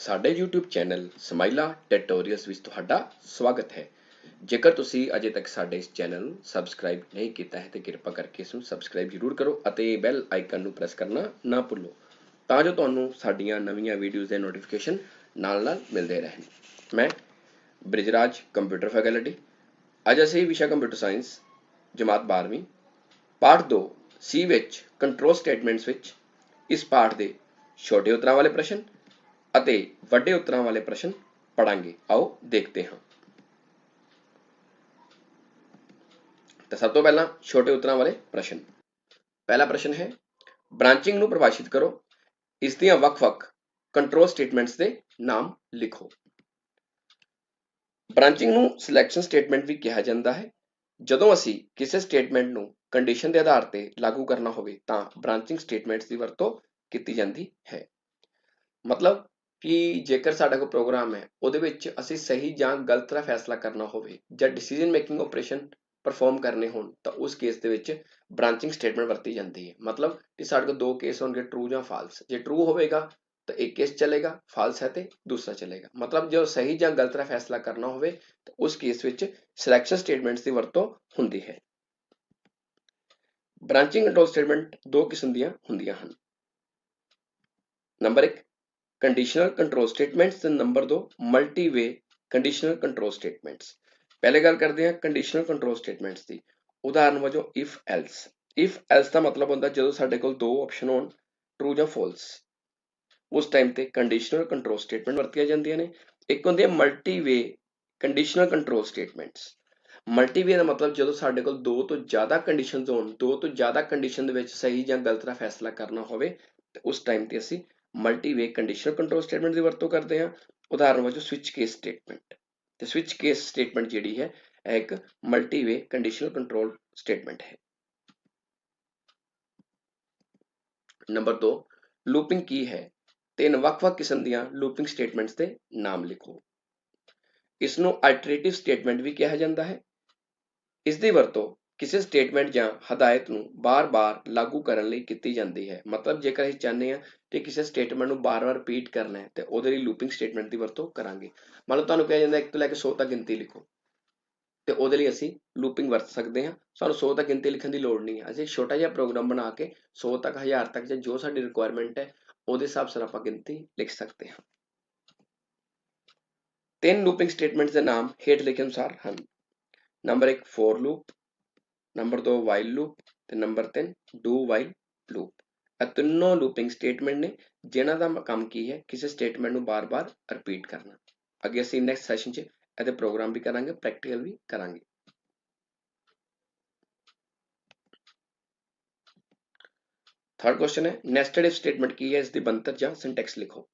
ਸਾਡੇ YouTube channel ਸਮਾਈਲਾ tutorials ਵਿੱਚ ਤੁਹਾਡਾ ਸਵਾਗਤ ਹੈ। ਜੇਕਰ ਤੁਸੀਂ ਅਜੇ ਤੱਕ ਸਾਡੇ ਇਸ ਚੈਨਲ ਨੂੰ ਸਬਸਕ੍ਰਾਈਬ ਨਹੀਂ ਕੀਤਾ ਹੈ, ਤੇ ਕਿਰਪਾ ਕਰਕੇ ਇਸ ਨੂੰ ਸਬਸਕ੍ਰਾਈਬ ਜ਼ਰੂਰ ਕਰੋ ਅਤੇ ਬੈਲ ਆਈਕਨ ਨੂੰ ਪ੍ਰੈਸ ਕਰਨਾ ਨਾ ਭੁੱਲੋ, ਤਾਂ ਜੋ ਤੁਹਾਨੂੰ ਸਾਡੀਆਂ ਨਵੀਆਂ ਵੀਡੀਓਜ਼ ਦੇ ਨੋਟੀਫਿਕੇਸ਼ਨ ਨਾਲ-ਨਾਲ ਮਿਲਦੇ ਰਹਿਣ। ਮੈਂ ਬ੍ਰਿਜਰਾਜ ਕੰਪਿਊਟਰ ਫੈਕਲਟੀ ਅੱਜ ਅਸੀਂ ਵਿਸ਼ਾ ਕੰਪਿਊਟਰ ਸਾਇੰਸ ਜਮਾਤ 12ਵੀਂ ਪਾਠ 2 ਸੀ ਵਿੱਚ ਕੰਟਰੋਲ ਸਟੇਟਮੈਂਟਸ ਵਿੱਚ, ਇਸ ਪਾਠ ਦੇ ਛੋਟੇ ਉਤਰਾਂ ਵਾਲੇ ਪ੍ਰਸ਼ਨ ਅਤੇ ਵੱਡੇ ਉੱਤਰਾਂ ਵਾਲੇ ਪ੍ਰਸ਼ਨ ਪੜਾਂਗੇ। ਆਓ ਦੇਖਦੇ ਹਾਂ। ਤਾਂ ਸਭ ਤੋਂ ਪਹਿਲਾਂ ਛੋਟੇ ਉਤਰਾਂ ਵਾਲੇ ਪ੍ਰਸ਼ਨ। ਪਹਿਲਾ ਪ੍ਰਸ਼ਨ ਹੈ, ਬ੍ਰਾਂਚਿੰਗ ਨੂੰ ਪਰਿਭਾਸ਼ਿਤ ਕਰੋ। ਇਸ ਦੀਆਂ ਵੱਖ-ਵੱਖ ਕੰਟਰੋਲ ਸਟੇਟਮੈਂਟਸ ਦੇ ਨਾਮ ਲਿਖੋ। ਬ੍ਰਾਂਚਿੰਗ ਨੂੰ ਸਿਲੈਕਸ਼ਨ ਸਟੇਟਮੈਂਟ ਵੀ ਕਿਹਾ ਜਾਂਦਾ ਹੈ। ਜਦੋਂ ਅਸੀਂ ਕਿਸੇ ਸਟੇਟਮੈਂਟ ਨੂੰ ਕੰਡੀਸ਼ਨ ਦੇ ਆਧਾਰ ਤੇ ਲਾਗੂ ਕਰਨਾ ਹੋਵੇ ਤਾਂ ਬ੍ਰਾਂਚਿੰਗ ਸਟੇਟਮੈਂਟਸ ਦੀ ਵਰਤੋਂ ਕੀਤੀ ਜਾਂਦੀ ਹੈ। ਮਤਲਬ ਕਿ ਜੇਕਰ ਸਾਡਾ ਕੋਈ ਪ੍ਰੋਗਰਾਮ ਹੈ, ਉਹਦੇ ਵਿੱਚ ਅਸੀਂ ਸਹੀ ਜਾਂ ਗਲਤ ਦਾ ਫੈਸਲਾ ਕਰਨਾ ਹੋਵੇ ਜਾਂ ਡਿਸੀਜਨ ਮੇਕਿੰਗ ਆਪਰੇਸ਼ਨ ਪਰਫਾਰਮ ਕਰਨੇ ਹੋਣ, ਤਾਂ ਉਸ ਕੇਸ ਦੇ ਵਿੱਚ ਬ੍ਰਾਂਚਿੰਗ ਸਟੇਟਮੈਂਟ ਵਰਤੀ ਜਾਂਦੀ ਹੈ। ਮਤਲਬ ਕਿ ਸਾਡੇ ਕੋਲ ਦੋ ਕੇਸ ਹੋਣਗੇ ਟਰੂ ਜਾਂ ਫਾਲਸ ਜੇ ਟਰੂ ਹੋਵੇਗਾ, ਤਾਂ ਇੱਕ ਕੇਸ ਚੱਲੇਗਾ ਫਾਲਸ ਹੈ ਤੇ ਦੂਸਰਾ ਚੱਲੇਗਾ। ਮਤਲਬ ਜੇ ਸਹੀ ਜਾਂ ਗਲਤ ਦਾ ਫੈਸਲਾ ਕਰਨਾ ਹੋਵੇ, ਤਾਂ ਉਸ ਕੇਸ ਵਿੱਚ ਸਿਲੈਕਸ਼ਨ ਸਟੇਟਮੈਂਟਸ ਦੀ ਵਰਤੋਂ ਹੁੰਦੀ ਹੈ। ਬ੍ਰਾਂਚਿੰਗ ਕੰਟਰੋਲ ਸਟੇਟਮੈਂਟ ਦੋ ਕਿਸਮ ਦੀਆਂ ਹੁੰਦੀਆਂ ਹਨ। ਨੰਬਰ 1 ਕੰਡੀਸ਼ਨਲ ਕੰਟਰੋਲ ਸਟੇਟਮੈਂਟਸ ਤੇ number 2 multi way conditional control statements ਪਹਿਲੇ ਗੱਲ ਕਰਦੇ ਹਾਂ ਕੰਡੀਸ਼ਨਲ ਕੰਟਰੋਲ ਸਟੇਟਮੈਂਟਸ ਦੀ। ਉਦਾਹਰਨ ਵਜੋਂ ਇਫ ਐਲਸ ਇਫ ਐਲਸ ਦਾ ਮਤਲਬ ਹੁੰਦਾ ਜਦੋਂ ਸਾਡੇ ਕੋਲ ਦੋ ਆਪਸ਼ਨ ਹੋਣ ਟਰੂ ਜਾਂ ਫਾਲਸ ਉਸ ਟਾਈਮ ਤੇ ਕੰਡੀਸ਼ਨਲ ਕੰਟਰੋਲ ਸਟੇਟਮੈਂਟ ਵਰਤੀਆਂ ਜਾਂਦੀਆਂ ਨੇ। ਇੱਕ ਹੁੰਦੀ ਹੈ multi way conditional control statements multi way ਦਾ ਮਤਲਬ ਜਦੋਂ ਸਾਡੇ ਕੋਲ ਦੋ ਤੋਂ ਜ਼ਿਆਦਾ ਕੰਡੀਸ਼ਨਸ ਹੋਣ, ਦੋ ਤੋਂ ਜ਼ਿਆਦਾ ਕੰਡੀਸ਼ਨ ਦੇ ਵਿੱਚ ਸਹੀ ਜਾਂ ਗਲਤ ਦਾ ਫੈਸਲਾ ਕਰਨਾ ਹੋਵੇ, ਤੇ ਉਸ ਟਾਈਮ ਤੇ ਅਸੀਂ ਮਲਟੀ ਕੰਡੀਸ਼ਨਲ ਕੰਟਰੋਲ ਸਟੇਟਮੈਂਟ ਦੀ ਵਰਤੋਂ ਕਰਦੇ ਹਾਂ। ਉਦਾਹਰਨ ਵਜੋਂ ਸਵਿਚ ਕੇਸ ਸਟੇਟਮੈਂਟ ਤੇ ਸਵਿਚ ਕੇਸ ਸਟੇਟਮੈਂਟ ਜਿਹੜੀ ਹੈ, ਇਹ ਇੱਕ ਮਲਟੀ ਕੰਡੀਸ਼ਨਲ ਕੰਟਰੋਲ ਸਟੇਟਮੈਂਟ ਹੈ। ਨੰਬਰ 2 ਲੂਪਿੰਗ ਕੀ ਹੈ? ਤਿੰਨ ਵੱਖ-ਵੱਖ ਕਿਸਮ ਦੀਆਂ ਲੂਪਿੰਗ ਸਟੇਟਮੈਂਟਸ ਦੇ ਨਾਮ ਲਿਖੋ। ਇਸ ਨੂੰ ਆਲਟਰਨੇਟਿਵ ਸਟੇਟਮੈਂਟ ਵੀ ਕਿਹਾ ਜਾਂਦਾ ਹੈ। ਇਸ ਦੀ ਵਰਤੋਂ ਕਿਸੇ ਸਟੇਟਮੈਂਟ ਜਾਂ ਹਦਾਇਤ ਨੂੰ ਬਾਰ-ਬਾਰ ਲਾਗੂ ਕਰਨ ਲਈ ਕੀਤੀ ਜਾਂਦੀ ਹੈ। ਮਤਲਬ ਜੇਕਰ ਅਸੀਂ ਚਾਹੁੰਦੇ ਹਾਂ ਕਿ ਕਿਸੇ ਸਟੇਟਮੈਂਟ ਨੂੰ ਬਾਰ-ਬਾਰ ਰਿਪੀਟ ਕਰਨਾ ਹੈ, ਤੇ ਉਹਦੇ ਲਈ ਲੂਪਿੰਗ ਸਟੇਟਮੈਂਟ ਦੀ ਵਰਤੋਂ ਕਰਾਂਗੇ। ਮੰਨ ਲਓ ਤੁਹਾਨੂੰ ਕਿਹਾ ਜਾਂਦਾ 1 ਤੋਂ ਲੈ ਕੇ 100 ਤੱਕ ਗਿਣਤੀ ਲਿਖੋ। ਤੇ ਉਹਦੇ ਲਈ ਅਸੀਂ ਲੂਪਿੰਗ ਵਰਤ ਸਕਦੇ ਹਾਂ। ਸਾਨੂੰ 100 ਤੱਕ ਗਿਣਤੀ ਲਿਖਣ ਦੀ ਲੋੜ ਨਹੀਂ ਹੈ। ਅਸੀਂ ਛੋਟਾ ਜਿਹਾ ਪ੍ਰੋਗਰਾਮ ਬਣਾ ਕੇ 100 ਤੱਕ 1000 ਤੱਕ ਜਾਂ ਜੋ ਸਾਡੀ ਰਿਕੁਆਇਰਮੈਂਟ ਹੈ, ਉਹਦੇ ਹਿਸਾਬ ਸਿਰ ਆਪਾਂ ਗਿਣਤੀ ਲਿਖ ਸਕਦੇ ਹਾਂ। ਤਿੰਨ ਲੂਪਿੰਗ ਸਟੇਟਮੈਂਟਸ ਦੇ ਨਾਮ ਹੇਠ ਲਿਖੇ ਅਨੁਸਾਰ ਹਨ। Number 1 for loop number 2 while loop ਤੇ ਨੰਬਰ 3 ਡੂ ਵਾਈਲ ਲੂਪ ਇਹ ਤਿੰਨੋਂ ਲੂਪਿੰਗ ਸਟੇਟਮੈਂਟ ਨੇ ਜਿਨ੍ਹਾਂ ਦਾ ਕੰਮ ਕੀ ਹੈ, ਕਿਸੇ ਸਟੇਟਮੈਂਟ ਨੂੰ ਬਾਰ-ਬਾਰ ਰਿਪੀਟ ਕਰਨਾ। ਅੱਗੇ ਅਸੀਂ ਨੈਕਸਟ ਸੈਸ਼ਨ 'ਚ ਇਹਦੇ ਪ੍ਰੋਗਰਾਮ ਵੀ ਕਰਾਂਗੇ ਪ੍ਰੈਕਟੀਕਲ ਵੀ ਕਰਾਂਗੇ। ਥਰਡ ਕੁਐਸਚਨ ਹੈ ਨੈਸਟਡ ਇਫ ਸਟੇਟਮੈਂਟ ਕੀ ਹੈ, ਇਸ ਦੀ ਬੰਤਰ ਜਾਂ ਸਿੰਟੈਕਸ ਲਿਖੋ।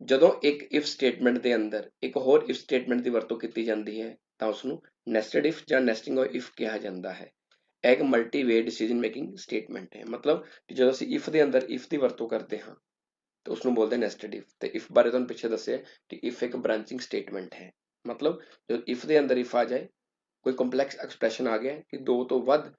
ਜਦੋਂ ਇੱਕ ਇਫ ਸਟੇਟਮੈਂਟ ਦੇ ਅੰਦਰ ਇੱਕ ਹੋਰ ਇਫ ਸਟੇਟਮੈਂਟ ਦੀ ਵਰਤੋਂ ਕੀਤੀ ਜਾਂਦੀ ਹੈ, ਤਾਂ ਉਸ ਨੂੰ ਨੈਸਟਡ ਇਫ ਜਾਂ ਨੈਸਟਿੰਗ ਆਫ ਇਫ ਕਿਹਾ ਜਾਂਦਾ ਹੈ। ਇਹ ਇੱਕ ਮਲਟੀ ਡਿਸੀਜਨ ਮੇਕਿੰਗ ਸਟੇਟਮੈਂਟ ਹੈ। ਮਤਲਬ ਕਿ ਜਦੋਂ ਅਸੀਂ ਇਫ ਦੇ ਅੰਦਰ ਇਫ ਦੀ ਵਰਤੋਂ ਕਰਦੇ ਹਾਂ, ਤਾਂ ਉਸ ਨੂੰ ਬੋਲਦੇ ਨੈਸਟਡ ਇਫ ਤੇ ਇਫ ਬਾਰੇ ਤੁਹਾਨੂੰ ਪਿੱਛੇ ਦੱਸਿਆ ਕਿ ਇਫ ਇੱਕ ਬ੍ਰਾਂਚਿੰਗ ਸਟੇਟਮੈਂਟ ਹੈ। ਮਤਲਬ ਜਦੋਂ ਇਫ ਦੇ ਅੰਦਰ ਇਫ ਆ ਜਾਏ, ਕੋਈ ਕੰਪਲੈਕਸ ਐਕਸਪ੍ਰੈਸ਼ਨ ਆ ਗਿਆ ਕਿ ਦੋ ਤੋਂ ਵੱਧ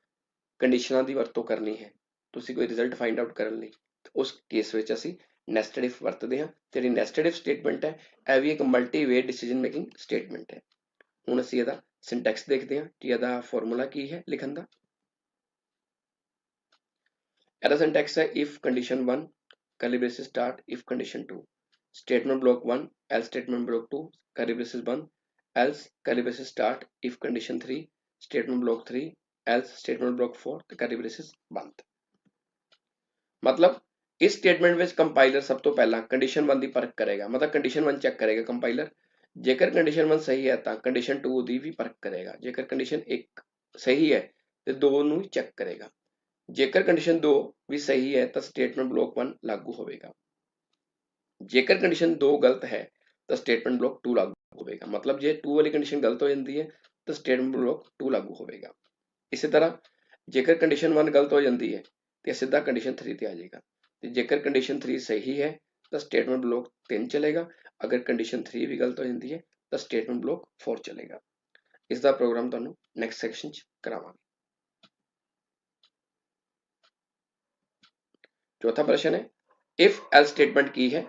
ਕੰਡੀਸ਼ਨਾਂ ਦੀ ਵਰਤੋਂ ਕਰਨੀ ਹੈ ਤੁਸੀਂ ਕੋਈ ਰਿਜ਼ਲਟ ਫਾਈਂਡ ਆਊਟ ਕਰਨ ਲਈ। ਉਸ ਕੇਸ ਵਿੱਚ ਅਸੀਂ ਨੈਸਟਡ ਇਫ ਵਰਤਦੇ ਹਾਂ। ਜਿਹੜੀ ਨੈਸਟਡ ਇਫ ਸਟੇਟਮੈਂਟ ਹੈ, ਇਹ ਵੀ ਇੱਕ ਮਲਟੀਵੇ ਡਿਸੀਜਨ ਮੇਕਿੰਗ ਸਟੇਟਮੈਂਟ ਹੈ। ਹੁਣ ਅਸੀਂ ਇਹਦਾ ਸਿੰਟੈਕਸ ਦੇਖਦੇ ਹਾਂ ਕਿ ਇਹਦਾ ਫਾਰਮੂਲਾ ਕੀ ਹੈ ਲਿਖਣ ਦਾ ਇਹਦਾ ਸਿੰਟੈਕਸ ਹੈ if condition 1 curly braces start if condition 2 statement block 1 else statement block 2 curly braces 1 else curly braces start if condition 3 statement block 3 else statement block 4 ਤੇ curly braces ਬੰਦ ਮਤਲਬ ਇਸ ਸਟੇਟਮੈਂਟ ਵਿੱਚ ਕੰਪਾਈਲਰ ਸਭ ਤੋਂ ਪਹਿਲਾਂ ਕੰਡੀਸ਼ਨ 1 ਦੀ ਪਰਖ ਕਰੇਗਾ ਮਤਲਬ ਕੰਡੀਸ਼ਨ 1 ਚੈੱਕ ਕਰੇਗਾ ਕੰਪਾਈਲਰ ਜੇਕਰ ਕੰਡੀਸ਼ਨ 1 ਸਹੀ ਹੈ ਤਾਂ ਕੰਡੀਸ਼ਨ 2 ਦੀ ਵੀ ਪਰਖ ਕਰੇਗਾ। ਜੇਕਰ ਕੰਡੀਸ਼ਨ 1 ਸਹੀ ਹੈ ਤੇ 2 ਨੂੰ ਚੈੱਕ ਕਰੇਗਾ। ਜੇਕਰ ਕੰਡੀਸ਼ਨ 2 ਵੀ ਸਹੀ ਹੈ ਤਾਂ ਸਟੇਟਮੈਂਟ ਬਲੌਕ 1 ਲਾਗੂ ਹੋਵੇਗਾ। ਜੇਕਰ ਕੰਡੀਸ਼ਨ 2 ਗਲਤ ਹੈ ਤਾਂ ਸਟੇਟਮੈਂਟ ਬਲੌਕ 2 ਲਾਗੂ ਹੋਵੇਗਾ। ਮਤਲਬ ਜੇ 2 ਵਾਲੀ ਕੰਡੀਸ਼ਨ ਗਲਤ ਹੋ ਜਾਂਦੀ ਹੈ ਤਾਂ ਸਟੇਟਮੈਂਟ ਬਲੌਕ 2 ਲਾਗੂ ਹੋਵੇਗਾ। ਇਸੇ ਤਰ੍ਹਾਂ ਜੇਕਰ ਕੰਡੀਸ਼ਨ 1 ਗਲਤ ਹੋ ਜਾਂਦੀ ਹੈ ਤੇ ਸਿੱਧਾ ਕੰਡੀਸ਼ਨ 3 ਤੇ ਆ ਜਾਏਗਾ। ਤੇ ਜੇਕਰ ਕੰਡੀਸ਼ਨ 3 ਸਹੀ ਹੈ ਤਾਂ ਸਟੇਟਮੈਂਟ ਬਲੌਕ 3 ਚਲੇਗਾ ਅਗਰ ਕੰਡੀਸ਼ਨ 3 ਵੀ ਗਲਤ ਹੋ ਜਾਂਦੀ ਹੈ, ਤਾਂ ਸਟੇਟਮੈਂਟ ਬਲੌਕ 4 ਚਲੇਗਾ। ਇਸ ਦਾ ਪ੍ਰੋਗਰਾਮ ਤੁਹਾਨੂੰ ਨੈਕਸਟ ਸੈਕਸ਼ਨ 'ਚ ਕਰਾਵਾਂਗੇ। ਚੌਥਾ ਪ੍ਰਸ਼ਨ ਹੈ ਇਫ ਐਲ ਸਟੇਟਮੈਂਟ ਕੀ ਹੈ?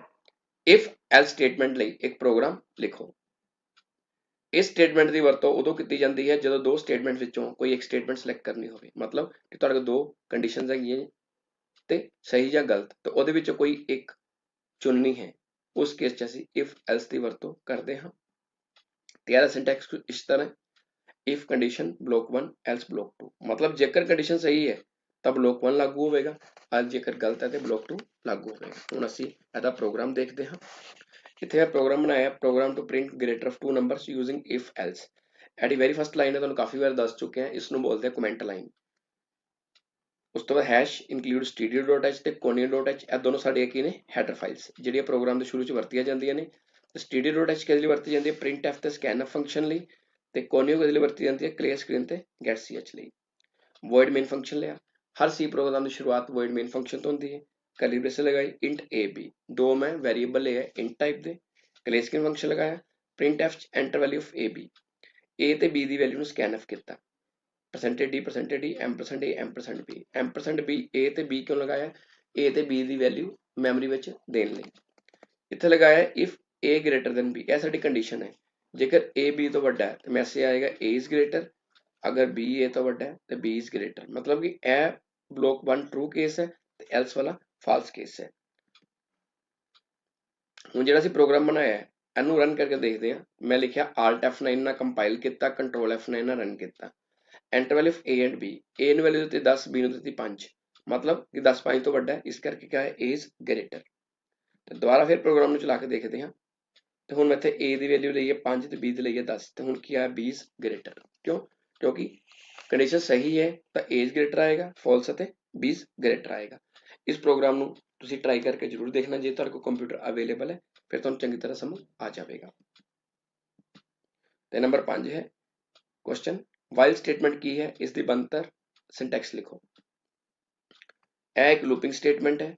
ਇਫ ਐਲਸ ਸਟੇਟਮੈਂਟ ਲਈ ਇੱਕ ਪ੍ਰੋਗਰਾਮ ਲਿਖੋ। ਇਸ ਸਟੇਟਮੈਂਟ ਦੀ ਵਰਤੋਂ ਉਦੋਂ ਕੀਤੀ ਜਾਂਦੀ ਹੈ ਜਦੋਂ ਦੋ ਸਟੇਟਮੈਂਟ ਵਿੱਚੋਂ ਕੋਈ ਇੱਕ ਸਟੇਟਮੈਂਟ ਸਿਲੈਕਟ ਕਰਨੀ ਹੋਵੇ। ਮਤਲਬ ਕਿ ਤੁਹਾਡੇ ਕੋਲ ਦੋ ਕੰਡੀਸ਼ਨਸ ਹੈਗੀਆਂ ਤੇ ਸਹੀ ਜਾਂ ਗਲਤ, ਤੇ ਉਹਦੇ ਵਿੱਚੋਂ ਕੋਈ ਇੱਕ ਚੁਣਨੀ ਹੈ। ਉਸ ਕੇਸ 'ਚ ਅਸੀਂ ਇਫ ਐਲਸ ਦੀ ਵਰਤੋਂ ਕਰਦੇ ਹਾਂ ਤੇ ਇਹਦਾ ਸਿੰਟੈਕਸ ਇਸ ਤਰ੍ਹਾਂ if condition block 1 else block 2 ਮਤਲਬ ਜੇਕਰ ਕੰਡੀਸ਼ਨ ਸਹੀ ਹੈ ਤਾਂ ਬਲੋਕ 1 ਲਾਗੂ ਹੋਵੇਗਾ ਅੱਜ ਜੇਕਰ ਗਲਤ ਹੈ ਤੇ ਬਲੋਕ 2 ਲਾਗੂ ਹੋਵੇਗਾ ਹੁਣ ਅਸੀਂ ਇਹਦਾ ਪ੍ਰੋਗਰਾਮ ਦੇਖਦੇ ਹਾਂ ਇੱਥੇ ਮੈਂ ਪ੍ਰੋਗਰਾਮ ਬਣਾਇਆ program to print greater of two numbers using if else ਇਹਦੀ ਵੈਰੀ ਫਸਟ ਲਾਈਨ ਹੈ ਤੁਹਾਨੂੰ ਕਾਫੀ ਵਾਰ ਦੱਸ ਚੁੱਕੇ ਹਾਂ ਇਸ ਨੂੰ ਬੋਲਦੇ ਆ ਕਮੈਂਟ ਲਾਈਨ ਉਸ ਤੋਂ ਬਾਅਦ ਹੈਸ਼ ਇਨਕਲੂਡ stdio.h ਤੇ conio.h ਇਹ ਦੋਨੋਂ ਸਾਡੀਆਂ ਕੀ ਨੇ? ਹੈਡਰ ਫਾਈਲਸ ਜਿਹੜੀਆਂ ਪ੍ਰੋਗਰਾਮ ਦੇ ਸ਼ੁਰੂ ਚ ਵਰਤੀਆਂ ਜਾਂਦੀਆਂ ਨੇ। ਤੇ stdio.h ਕਿਹਦੇ ਲਈ ਵਰਤੀ ਜਾਂਦੀ ਹੈ? printf ਤੇ scanf ਫੰਕਸ਼ਨ ਲਈ। ਤੇ conio ਕਿਹਦੇ ਲਈ ਵਰਤੀ ਜਾਂਦੀ ਹੈ? clear screen ਤੇ getch ਲਈ। void main ਫੰਕਸ਼ਨ ਲਿਆ। ਹਰ ਸੀ ਪ੍ਰੋਗਰਾਮ ਦੀ ਸ਼ੁਰੂਆਤ void main ਫੰਕਸ਼ਨ ਤੋਂ ਹੁੰਦੀ ਹੈ। ਕਰਲੀ ਬ੍ਰੇਸ ਲਗਾਈ, int ab ਦੋ ਮੈਂ ਵੈਰੀਏਬਲ ਲਏ ਹੈ int ਟਾਈਪ ਦੇ। clear screen ਫੰਕਸ਼ਨ ਲਗਾਇਆ। printf ਚ enter value of ab a ਤੇ b ਦੀ ਵੈਲਿਊ ਨੂੰ scanf ਕੀਤਾ। Percentage d percentage A ampersand a B b. Ampersand B A ਤੇ ਬੀ ਕਿਉਂ ਲਗਾਇਆ? ਏ ਤੇ ਬੀ ਦੀ ਵੈਲਿਊ ਮੈਮਰੀ ਵਿੱਚ ਦੇਣ ਲਈ। ਇੱਥੇ ਲਗਾਇਆ if A greater than B ਇਹ ਸਾਡੀ ਕੰਡੀਸ਼ਨ ਹੈ। ਜੇਕਰ ਏ ਬੀ ਤੋਂ ਵੱਡਾ ਹੈ, ਤਾਂ ਮੈਸੇਜ ਆਏਗਾ ਏ ਇਜ਼ ਗ੍ਰੇਟਰ ਅਗਰ ਬੀ ਏ ਤੋਂ ਵੱਡਾ ਹੈ, ਤਾਂ ਬੀ ਇਜ਼ ਗ੍ਰੇਟਰ ਮਤਲਬ ਕਿ ਇਹ ਬਲੋਕ 1 ਟਰੂ ਕੇਸ ਹੈ, ਤੇ ਐਲਸ ਵਾਲਾ ਫਾਲਸ ਕੇਸ ਹੈ। ਹੁਣ ਜਿਹੜਾ ਅਸੀਂ ਪ੍ਰੋਗਰਾਮ ਬਣਾਇਆ ਹੈ, ਇਹਨੂੰ ਰਨ ਕਰਕੇ ਦੇਖਦੇ ਹਾਂ। ਮੈਂ ਲਿਖਿਆ alt f9 ਨਾਲ ਕੰਪਾਈਲ ਕੀਤਾ ਕੰਟਰੋਲ f9 ਨਾਲ ਰਨ ਕੀਤਾ। Enter value of a and b a ਨੂੰ ਵੈਲਿਊ ਦਿੱਤੀ 10 b ਨੂੰ ਦਿੱਤੀ 5 ਮਤਲਬ ਕਿ 10 5 ਤੋਂ ਵੱਡਾ ਹੈ, ਇਸ ਕਰਕੇ ਕਿਹਾ ਹੈ, a is greater ਤੇ ਦੁਬਾਰਾ ਫਿਰ ਪ੍ਰੋਗਰਾਮ ਨੂੰ ਚਲਾ ਕੇ ਦੇਖਦੇ ਹਾਂ। ਤੇ ਹੁਣ ਮੈਂ ਇੱਥੇ a ਦੀ ਵੈਲਿਊ ਲਈ ਹੈ 5 ਤੇ b ਦੀ ਲਈ ਹੈ 10 ਤੇ ਹੁਣ ਕੀ ਆਇਆ b is greater ਕਿਉਂ? ਕਿਉਂਕਿ ਕੰਡੀਸ਼ਨ ਸਹੀ ਹੈ, ਤਾਂ a is greater ਆਏਗਾ ਫਾਲਸ ਅਤੇ b is greater ਆਏਗਾ। ਇਸ ਪ੍ਰੋਗਰਾਮ ਨੂੰ ਤੁਸੀਂ ਟਰਾਈ ਕਰਕੇ ਜ਼ਰੂਰ ਦੇਖਣਾ, ਜੇ ਤੁਹਾਡੇ ਕੋਲ ਕੰਪਿਊਟਰ ਅਵੇਲੇਬਲ ਹੈ, ਫਿਰ ਤੁਹਾਨੂੰ ਚੰਗੀ ਤਰ੍ਹਾਂ ਸਮਝ ਆ ਜਾਵੇਗਾ। ਤੇ ਨੰਬਰ 5 ਹੈ ਕੁਐਸਚਨ ਵਾਈਲ ਸਟੇਟਮੈਂਟ ਕੀ ਹੈ, ਇਸ ਦੀ ਬੰਤਰ ਸਿੰਟੈਕਸ ਲਿਖੋ। ਇਹ ਇੱਕ ਲੂਪਿੰਗ ਸਟੇਟਮੈਂਟ ਹੈ,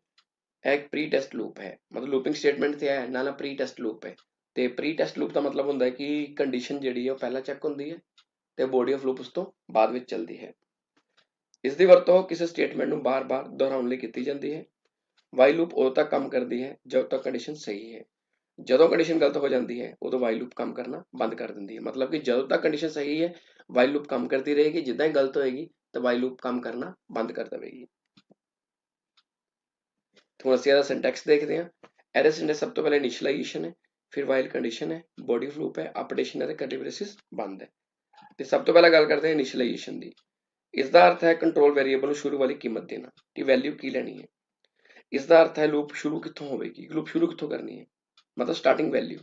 ਇਹ ਇੱਕ ਪ੍ਰੀ ਟੈਸਟ ਲੂਪ ਹੈ। ਮਤਲਬ ਲੂਪਿੰਗ ਸਟੇਟਮੈਂਟ ਤੇ ਹੈ ਨਾਲ ਪ੍ਰੀ ਟੈਸਟ ਲੂਪ ਹੈ। ਤੇ ਪ੍ਰੀ ਟੈਸਟ ਲੂਪ ਦਾ ਮਤਲਬ ਹੁੰਦਾ ਹੈ ਕਿ ਕੰਡੀਸ਼ਨ ਜਿਹੜੀ ਹੈ ਉਹ ਪਹਿਲਾਂ ਚੈੱਕ ਹੁੰਦੀ ਹੈ ਤੇ ਬੋਡੀ ਆਫ ਲੂਪ ਉਸ ਤੋਂ ਬਾਅਦ ਵਿੱਚ ਚੱਲਦੀ ਹੈ। ਇਸ ਦੀ ਵਰਤੋਂ ਕਿਸੇ ਸਟੇਟਮੈਂਟ ਨੂੰ ਬਾਰ-ਬਾਰ ਦੁਹਰਾਉਣ ਲਈ ਕੀਤੀ ਜਾਂਦੀ ਹੈ। ਵਾਈਲ ਲੂਪ ਉਦੋਂ ਤੱਕ ਕੰਮ ਕਰਦੀ ਹੈ, ਜਦੋਂ ਤੱਕ ਕੰਡੀਸ਼ਨ ਸਹੀ ਹੈ। ਜਦੋਂ ਕੰਡੀਸ਼ਨ ਗਲਤ ਹੋ ਜਾਂਦੀ ਹੈ, ਉਦੋਂ ਵਾਈਲ ਲੂਪ ਕੰਮ ਕਰਨਾ ਬੰਦ ਕਰ ਦਿੰਦੀ ਹੈ। ਮਤਲਬ ਕਿ ਜਦੋਂ ਤੱਕ ਕੰਡੀਸ਼ਨ ਸਹੀ ਹੈ ਵਾਈਲ ਲੂਪ ਕੰਮ ਕਰਦੀ ਰਹੇਗੀ, ਜਿੱਦਾਂ ਹੀ ਗਲਤ ਹੋਏਗੀ, ਤਾਂ ਵਾਈਲ ਲੂਪ ਕੰਮ ਕਰਨਾ ਬੰਦ ਕਰ ਦੇਵੇਗੀ। ਹੁਣ ਅਸੀਂ ਇਹਦਾ ਸਿੰਟੈਕਸ ਦੇਖਦੇ ਹਾਂ। ਇਹਦੇ ਸਿੰਟੈਕਸ ਸਭ ਤੋਂ ਪਹਿਲੇ ਇਨੀਸ਼ੀਅਲਾਈਜੇਸ਼ਨ ਹੈ, ਫਿਰ ਵਾਈਲ ਕੰਡੀਸ਼ਨ ਹੈ ਬੋਡੀ ਆਫ ਲੂਪ ਹੈ ਅਪਡੇਸ਼ਨ ਹੈ ਤੇ ਕਰਲੀ ਬੰਦ ਹੈ। ਤੇ ਸਭ ਤੋਂ ਪਹਿਲਾਂ ਗੱਲ ਕਰਦੇ ਹਾਂ ਇਨੀਸ਼ੀਅਲਾਈਜੇਸ਼ਨ ਦੀ। ਇਸ ਦਾ ਅਰਥ ਹੈ ਕੰਟਰੋਲ ਵੈਰੀਏਬਲ ਨੂੰ ਸ਼ੁਰੂ ਵਾਲੀ ਕੀਮਤ ਦੇਣਾ, ਕਿ ਵੈਲਿਊ ਕੀ ਲੈਣੀ ਹੈ। ਇਸ ਦਾ ਅਰਥ ਹੈ ਲੂਪ ਸ਼ੁਰੂ ਕਿੱਥੋਂ ਹੋਵੇਗੀ ਲੂਪ ਸ਼ੁਰੂ ਕਿੱਥੋਂ ਕਰਨੀ ਹੈ। ਮਤਲਬ ਸਟਾਰਟਿੰਗ ਵੈਲਿਊ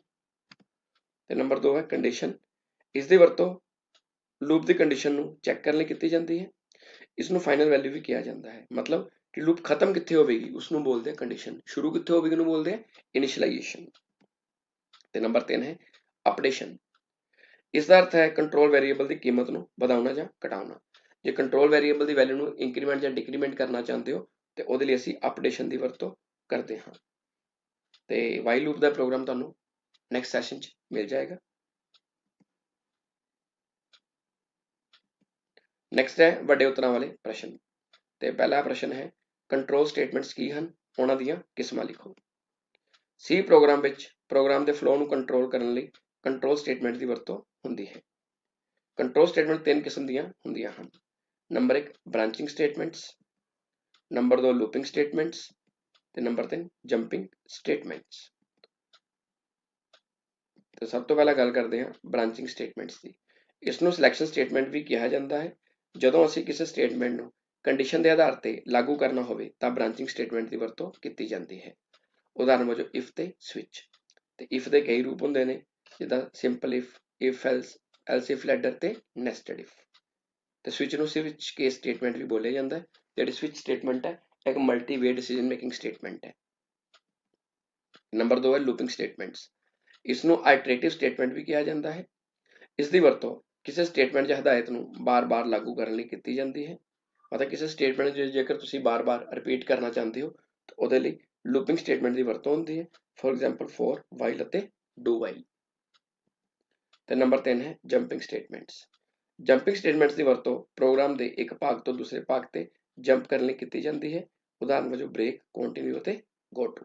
ਤੇ ਨੰਬਰ 2 ਹੈ ਕੰਡੀਸ਼ਨ ਇਸ ਦੀ ਵਰਤੋਂ ਲੂਪ ਦੀ ਕੰਡੀਸ਼ਨ ਨੂੰ ਚੈੱਕ ਕਰਨ ਲਈ ਕੀਤੀ ਜਾਂਦੀ ਹੈ। ਇਸ ਨੂੰ ਫਾਈਨਲ ਵੈਲਿਊ ਵੀ ਕਿਹਾ ਜਾਂਦਾ ਹੈ। ਮਤਲਬ ਕਿ ਲੂਪ ਖਤਮ ਕਿੱਥੇ ਹੋਵੇਗੀ ਉਸ ਨੂੰ ਬੋਲਦੇ ਆ ਕੰਡੀਸ਼ਨ ਸ਼ੁਰੂ ਕਿੱਥੇ ਹੋਵੇਗੀ, ਉਹਨੂੰ ਬੋਲਦੇ ਆ ਇਨੀਸ਼ੀਅਲਾਈਜੇਸ਼ਨ ਤੇ ਨੰਬਰ 3 ਹੈ ਅਪਡੇਸ਼ਨ ਇਸ ਦਾ ਅਰਥ ਹੈ ਕੰਟਰੋਲ ਵੈਰੀਏਬਲ ਦੀ ਕੀਮਤ ਨੂੰ ਵਧਾਉਣਾ ਜਾਂ ਘਟਾਉਣਾ। ਜੇ ਕੰਟਰੋਲ ਵੈਰੀਏਬਲ ਦੀ ਵੈਲਿਊ ਨੂੰ ਇੰਕਰੀਮੈਂਟ ਜਾਂ ਡਿਕਰੀਮੈਂਟ ਕਰਨਾ ਚਾਹੁੰਦੇ ਹੋ, ਤੇ ਉਹਦੇ ਲਈ ਅਸੀਂ ਅਪਡੇਸ਼ਨ ਦੀ ਵਰਤੋਂ ਕਰਦੇ ਹਾਂ। ਤੇ ਵਾਈਲ ਲੂਪ ਦਾ ਪ੍ਰੋਗਰਾਮ ਤੁਹਾਨੂੰ ਨੈਕਸਟ ਸੈਸ਼ਨ 'ਚ ਮਿਲ ਜਾਏਗਾ। ਨੈਕਸਟ ਹੈ ਵੱਡੇ ਉਤਰਾਂ ਵਾਲੇ ਪ੍ਰਸ਼ਨ। ਤੇ ਪਹਿਲਾ ਪ੍ਰਸ਼ਨ ਹੈ ਕੰਟਰੋਲ ਸਟੇਟਮੈਂਟਸ ਕੀ ਹਨ? ਉਹਨਾਂ ਦੀਆਂ ਕਿਸਮਾਂ ਲਿਖੋ। ਸੀ ਪ੍ਰੋਗਰਾਮ ਵਿੱਚ ਪ੍ਰੋਗਰਾਮ ਦੇ ਫਲੋ ਨੂੰ ਕੰਟਰੋਲ ਕਰਨ ਲਈ ਕੰਟਰੋਲ ਸਟੇਟਮੈਂਟ ਦੀ ਵਰਤੋਂ ਹੁੰਦੀ ਹੈ। ਕੰਟਰੋਲ ਸਟੇਟਮੈਂਟ ਤਿੰਨ ਕਿਸਮ ਦੀਆਂ ਹੁੰਦੀਆਂ ਹਨ। Number 1 branching statements number 2 looping statements ਤੇ ਨੰਬਰ 3 ਜੰਪਿੰਗ ਸਟੇਟਮੈਂਟਸ ਤੇ ਸਭ ਤੋਂ ਪਹਿਲਾਂ ਗੱਲ ਕਰਦੇ ਹਾਂ ਬ੍ਰਾਂਚਿੰਗ ਸਟੇਟਮੈਂਟਸ ਦੀ। ਇਸ ਨੂੰ ਸਿਲੈਕਸ਼ਨ ਸਟੇਟਮੈਂਟ ਵੀ ਕਿਹਾ ਜਾਂਦਾ ਹੈ। ਜਦੋਂ ਅਸੀਂ ਕਿਸੇ ਸਟੇਟਮੈਂਟ ਨੂੰ ਕੰਡੀਸ਼ਨ ਦੇ ਆਧਾਰ ਤੇ ਲਾਗੂ ਕਰਨਾ ਹੋਵੇ, ਤਾਂ ਬ੍ਰਾਂਚਿੰਗ ਸਟੇਟਮੈਂਟ ਦੀ ਵਰਤੋਂ ਕੀਤੀ ਜਾਂਦੀ ਹੈ। ਉਦਾਹਰਨ ਵਜੋਂ ਇਫ ਤੇ ਸਵਿਚ ਤੇ ਇਫ ਦੇ ਕਈ ਰੂਪ ਹੁੰਦੇ ਨੇ, ਜਿੱਦਾਂ simple if if else else if ladder ਤੇ ਨੈਸਟਡ ਇਫ ਤੇ ਸਵਿਚ ਨੂੰ ਸਵਿਚ ਕੇਸ ਸਟੇਟਮੈਂਟ ਵੀ ਬੋਲਿਆ ਜਾਂਦਾ ਹੈ, ਜਿਹੜੀ ਸਵਿਚ ਸਟੇਟਮੈਂਟ ਹੈ ਇੱਕ multi way decision making statement ਹੈ ਨੰਬਰ 2 ਹੈ ਲੂਪਿੰਗ ਸਟੇਟਮੈਂਟਸ ਇਸ ਨੂੰ ਆਈਟਰੇਟਿਵ ਸਟੇਟਮੈਂਟ ਵੀ ਕਿਹਾ ਜਾਂਦਾ ਹੈ ਇਸ ਦੀ ਵਰਤੋਂ ਕਿਸੇ ਸਟੇਟਮੈਂਟ ਜਾਂ ਹਦਾਇਤ ਨੂੰ ਬਾਰ-ਬਾਰ ਲਾਗੂ ਕਰਨ ਲਈ ਕੀਤੀ ਜਾਂਦੀ ਹੈ ਮਤਲਬ ਕਿਸੇ ਸਟੇਟਮੈਂਟ ਜੇ ਜੇਕਰ ਤੁਸੀਂ ਬਾਰ-ਬਾਰ ਰਿਪੀਟ ਕਰਨਾ ਚਾਹੁੰਦੇ ਹੋ ਤਾਂ ਉਹਦੇ ਲਈ ਲੂਪਿੰਗ ਸਟੇਟਮੈਂਟ ਦੀ ਵਰਤੋਂ ਹੁੰਦੀ ਹੈ ਫੋਰ ਐਗਜ਼ਾਮਪਲ ਫੋਰ ਵਾਈਲ ਅਤੇ ਡੂ ਵਾਈਲ ਤੇ ਨੰਬਰ 3 ਹੈ ਜੰਪਿੰਗ ਸਟੇਟਮੈਂਟਸ ਜੰਪਿੰਗ ਸਟੇਟਮੈਂਟਸ ਦੀ ਵਰਤੋਂ ਪ੍ਰੋਗਰਾਮ ਦੇ ਇੱਕ ਭਾਗ ਤੋਂ ਦੂਸਰੇ ਭਾਗ ਤੇ ਜੰਪ ਕਰਨ ਲਈ ਕੀਤੀ ਜਾਂਦੀ ਹੈ ਉਦਾਹਰਨ ਵਜੋਂ ਬ੍ਰੇਕ ਕੰਟੀਨਿਊ ਅਤੇ ਗੋ ਟੂ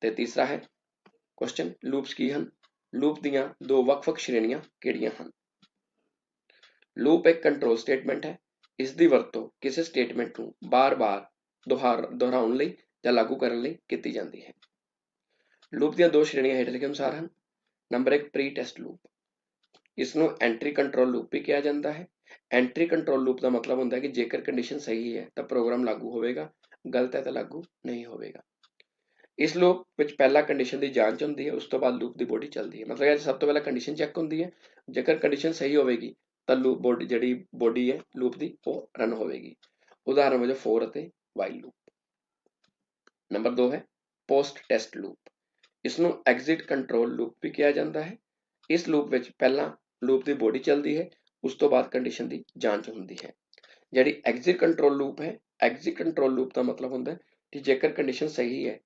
ਤੇ ਤੀਸਰਾ ਹੈ ਕੁਐਸਚਨ ਲੂਪਸ ਕੀ ਹਨ? ਲੂਪ ਦੀਆਂ ਦੋ ਵੱਖ-ਵੱਖ ਸ਼੍ਰੇਣੀਆਂ ਕਿਹੜੀਆਂ ਹਨ? ਲੂਪ ਇੱਕ ਕੰਟਰੋਲ ਸਟੇਟਮੈਂਟ ਹੈ, ਇਸ ਦੀ ਵਰਤੋਂ ਕਿਸੇ ਸਟੇਟਮੈਂਟ ਨੂੰ ਬਾਰ-ਬਾਰ ਦੁਹਰਾਉਣ ਲਈ ਜਾਂ ਲਾਗੂ ਕਰਨ ਲਈ ਕੀਤੀ ਜਾਂਦੀ ਹੈ। ਲੂਪ ਦੀਆਂ ਦੋ ਸ਼੍ਰੇਣੀਆਂ ਹੇਠ ਲਿਖੇ ਅਨੁਸਾਰ ਹਨ। ਨੰਬਰ 1 ਪ੍ਰੀ ਟੈਸਟ ਲੂਪ ਇਸ ਨੂੰ ਐਂਟਰੀ ਕੰਟਰੋਲ ਲੂਪ ਵੀ ਕਿਹਾ ਜਾਂਦਾ ਹੈ। ਐਂਟਰੀ ਕੰਟਰੋਲ ਲੂਪ ਦਾ ਮਤਲਬ ਹੁੰਦਾ ਹੈ ਕਿ ਜੇਕਰ ਕੰਡੀਸ਼ਨ ਸਹੀ ਹੈ ਤਾਂ ਪ੍ਰੋਗਰਾਮ ਲਾਗੂ ਹੋਵੇਗਾ, ਗਲਤ ਹੈ ਤਾਂ ਲਾਗੂ ਨਹੀਂ ਹੋਵੇਗਾ। ਇਸ ਲੂਪ ਵਿੱਚ ਪਹਿਲਾ ਕੰਡੀਸ਼ਨ ਦੀ ਜਾਂਚ ਹੁੰਦੀ ਹੈ, ਉਸ ਤੋਂ ਬਾਅਦ ਲੂਪ ਦੀ ਬੋਡੀ ਚੱਲਦੀ ਹੈ। ਮਤਲਬ ਇਹ ਸਭ ਤੋਂ ਪਹਿਲਾਂ ਕੰਡੀਸ਼ਨ ਚੈੱਕ ਹੁੰਦੀ ਹੈ। ਜੇਕਰ ਕੰਡੀਸ਼ਨ ਸਹੀ ਹੋਵੇਗੀ ਤਾਂ ਲੂਪ ਬੋਡੀ ਜਿਹੜੀ ਬੋਡੀ ਹੈ ਲੂਪ ਦੀ, ਉਹ ਰਨ ਹੋਵੇਗੀ। ਉਦਾਹਰਨ ਵਜੋਂ ਫੋਰ ਅਤੇ ਵਾਈਲ ਲੂਪ ਨੰਬਰ 2 ਹੈ ਪੋਸਟ ਟੈਸਟ ਲੂਪ ਇਸ ਨੂੰ ਐਗਜ਼ਿਟ ਕੰਟਰੋਲ ਲੂਪ ਵੀ ਕਿਹਾ ਜਾਂਦਾ ਹੈ। ਇਸ ਲੂਪ ਵਿੱਚ ਪਹਿਲਾਂ ਲੂਪ ਦੀ ਬੋਡੀ ਚੱਲਦੀ ਹੈ। ਉਸ ਤੋਂ ਬਾਅਦ ਕੰਡੀਸ਼ਨ ਦੀ ਜਾਂਚ ਹੁੰਦੀ ਹੈ। ਜਿਹੜੀ ਐਗਜ਼ਿਟ ਕੰਟਰੋਲ ਲੂਪ ਹੈ ਐਗਜ਼ਿਟ ਕੰਟਰੋਲ ਲੂਪ ਦਾ ਮਤਲਬ ਹੁੰਦਾ ਕਿ ਜੇਕਰ ਕੰਡੀਸ਼ਨ ਸਹੀ ਹੈ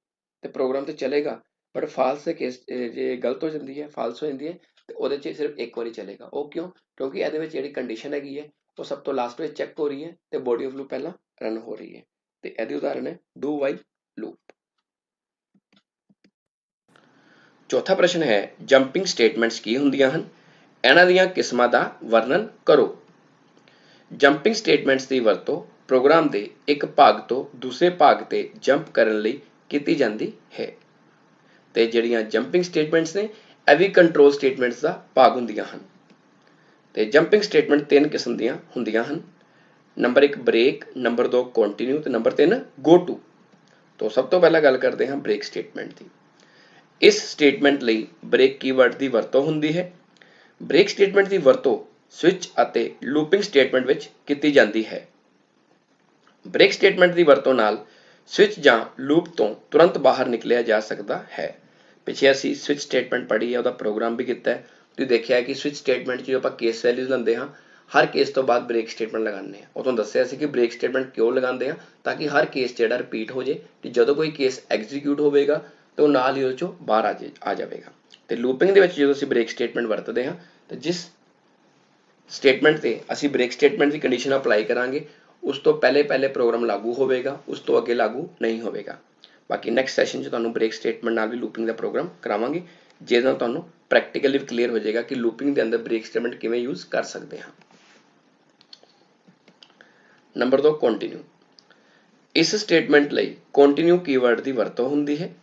ਤੇ ਪ੍ਰੋਗਰਾਮ ਤੇ ਚੱਲੇਗਾ ਬਟ ਫਾਲਸ ਦੇ ਕੇਸ ਜੇ ਗਲਤ ਹੋ ਜਾਂਦੀ ਹੈ ਫਾਲਸ ਹੋ ਜਾਂਦੀ ਹੈ, ਤੇ ਉਹਦੇ 'ਚ ਸਿਰਫ ਇੱਕ ਵਾਰੀ ਚੱਲੇਗਾ। ਉਹ ਕਿਉਂ? ਕਿਉਂਕਿ ਇਹਦੇ ਵਿੱਚ ਜਿਹੜੀ ਕੰਡੀਸ਼ਨ ਹੈਗੀ ਹੈ, ਉਹ ਸਭ ਤੋਂ ਲਾਸਟ ਵਿੱਚ ਚੈੱਕ ਹੋ ਰਹੀ ਹੈ ਤੇ ਬੋਡੀ ਆਫ ਲੂਪ ਪਹਿਲਾਂ ਰਨ ਹੋ ਰਹੀ ਹੈ। ਤੇ ਇਹਦੀ ਉਦਾਹਰਨ ਹੈ ਡੂ ਵਾਈਲ ਲੂਪ ਚੌਥਾ ਪ੍ਰਸ਼ਨ ਹੈ ਜੰਪਿੰਗ ਸਟੇਟਮੈਂਟਸ ਕੀ ਹੁੰਦੀਆਂ ਹਨ? ਇਹਨਾਂ ਦੀਆਂ ਕਿਸਮਾਂ ਦਾ ਵਰਣਨ ਕਰੋ। ਜੰਪਿੰਗ ਸਟੇਟਮੈਂਟਸ ਦੀ ਵਰਤੋਂ ਪ੍ਰੋਗਰਾਮ ਦੇ ਇੱਕ ਭਾਗ ਤੋਂ ਦੂਸਰੇ ਭਾਗ ਤੇ ਜੰਪ ਕਰਨ ਲਈ ਕੀਤੀ ਜਾਂਦੀ ਹੈ। ਤੇ ਜਿਹੜੀਆਂ ਜੰਪਿੰਗ ਸਟੇਟਮੈਂਟਸ ਨੇ, ਇਹ ਵੀ ਕੰਟਰੋਲ ਸਟੇਟਮੈਂਟਸ ਦਾ ਭਾਗ ਹੁੰਦੀਆਂ ਹਨ। ਤੇ ਜੰਪਿੰਗ ਸਟੇਟਮੈਂਟ ਤਿੰਨ ਕਿਸਮ ਦੀਆਂ ਹੁੰਦੀਆਂ ਹਨ। ਨੰਬਰ 1 ਬ੍ਰੇਕ, ਨੰਬਰ 2 ਕੰਟੀਨਿਊ ਤੇ ਨੰਬਰ 3 ਗੋ ਟੂ ਤੋਂ ਸਭ ਤੋਂ ਪਹਿਲਾਂ ਗੱਲ ਕਰਦੇ ਹਾਂ ਬ੍ਰੇਕ ਸਟੇਟਮੈਂਟ ਦੀ। ਇਸ ਸਟੇਟਮੈਂਟ ਲਈ ਬ੍ਰੇਕ ਕੀਵਰਡ ਦੀ ਵਰਤੋਂ ਹੁੰਦੀ ਹੈ। ਬ੍ਰੇਕ ਸਟੇਟਮੈਂਟ ਦੀ ਵਰਤੋਂ ਸਵਿਚ ਅਤੇ ਲੂਪਿੰਗ ਸਟੇਟਮੈਂਟ ਵਿੱਚ ਕੀਤੀ ਜਾਂਦੀ ਹੈ। ਬ੍ਰੇਕ ਸਟੇਟਮੈਂਟ ਦੀ ਵਰਤੋਂ ਨਾਲ ਸਵਿਚ ਜਾਂ ਲੂਪ ਤੋਂ ਤੁਰੰਤ ਬਾਹਰ ਨਿਕਲਿਆ ਜਾ ਸਕਦਾ ਹੈ। ਪਿੱਛੇ ਅਸੀਂ ਸਵਿਚ ਸਟੇਟਮੈਂਟ ਪੜ੍ਹੀ ਹੈ, ਉਹਦਾ ਪ੍ਰੋਗਰਾਮ ਵੀ ਕੀਤਾ ਹੈ। ਤੁਸੀਂ ਦੇਖਿਆ ਕਿ ਸਵਿਚ ਸਟੇਟਮੈਂਟ 'ਚ ਜੋ ਆਪਾਂ ਕੇਸ ਵੈਲਿਊਜ਼ ਲੈਂਦੇ ਹਾਂ। ਹਰ ਕੇਸ ਤੋਂ ਬਾਅਦ ਬ੍ਰੇਕ ਸਟੇਟਮੈਂਟ ਲਗਾਉਂਦੇ ਆ ਉਹ ਤੁਹਾਨੂੰ ਦੱਸਿਆ ਸੀ ਕਿ ਬ੍ਰੇਕ ਸਟੇਟਮੈਂਟ ਕਿਉਂ ਲਗਾਉਂਦੇ ਆ ਤਾਂ ਕਿ ਹਰ ਕੇਸ ਜਿਹੜਾ ਰਿਪੀਟ ਹੋ ਜੇ ਤੇ ਜਦੋਂ ਕੋਈ ਕੇਸ ਐਗਜ਼ੀਕਿਊਟ ਹੋਵੇਗਾ, ਤਾਂ ਉਹ ਨਾਲ ਹੀ ਉਹ ਚੋਂ ਬਾਹਰ ਆ ਆ ਜਾਵੇਗਾ। ਤੇ ਲੂਪਿੰਗ ਦੇ ਵਿੱਚ ਜਦੋਂ ਅਸੀਂ ਬ੍ਰੇਕ ਸਟੇਟਮੈਂਟ ਵਰਤਦੇ ਹਾਂ, ਤਾਂ ਜਿਸ ਸਟੇਟਮੈਂਟ ਤੇ ਅਸੀਂ ਬ੍ਰੇਕ ਸਟੇਟਮੈਂਟ ਦੀ ਕੰਡੀਸ਼ਨ ਅਪਲਾਈ ਕਰਾਂਗੇ, ਉਸ ਤੋਂ ਪਹਿਲੇ ਪਹਿਲੇ ਪ੍ਰੋਗਰਾਮ ਲਾਗੂ ਹੋਵੇਗਾ, ਉਸ ਤੋਂ ਅੱਗੇ ਲਾਗੂ ਨਹੀਂ ਹੋਵੇਗਾ। ਬਾਕੀ ਨੈਕਸਟ ਸੈਸ਼ਨ 'ਚ ਤੁਹਾਨੂੰ ਬ੍ਰੇਕ ਸਟੇਟਮੈਂਟ ਨਾਲ ਵੀ ਲੂਪਿੰਗ ਦਾ ਪ੍ਰੋਗਰਾਮ ਕਰਾਵਾਂਗੇ, ਜਿਹਦੇ ਨਾਲ ਤੁਹਾਨੂੰ ਪ੍ਰੈਕਟੀਕਲੀ ਕਲੀਅਰ ਹੋ ਜਾਏਗਾ ਕਿ ਲੂਪਿੰਗ ਦੇ ਅੰਦਰ ਬ੍ਰੇਕ ਸਟੇਟਮੈਂਟ ਕਿਵੇਂ ਯੂਜ਼ ਕਰ ਸਕਦੇ ਹਾਂ। ਨੰਬਰ 2 ਕੰਟੀਨਿਊ ਇਸ ਸਟੇਟਮੈਂਟ ਲਈ ਕੰਟੀਨਿਊ ਕੀਵਰਡ ਦੀ ਵਰਤੋਂ ਹੁੰਦੀ ਹੈ।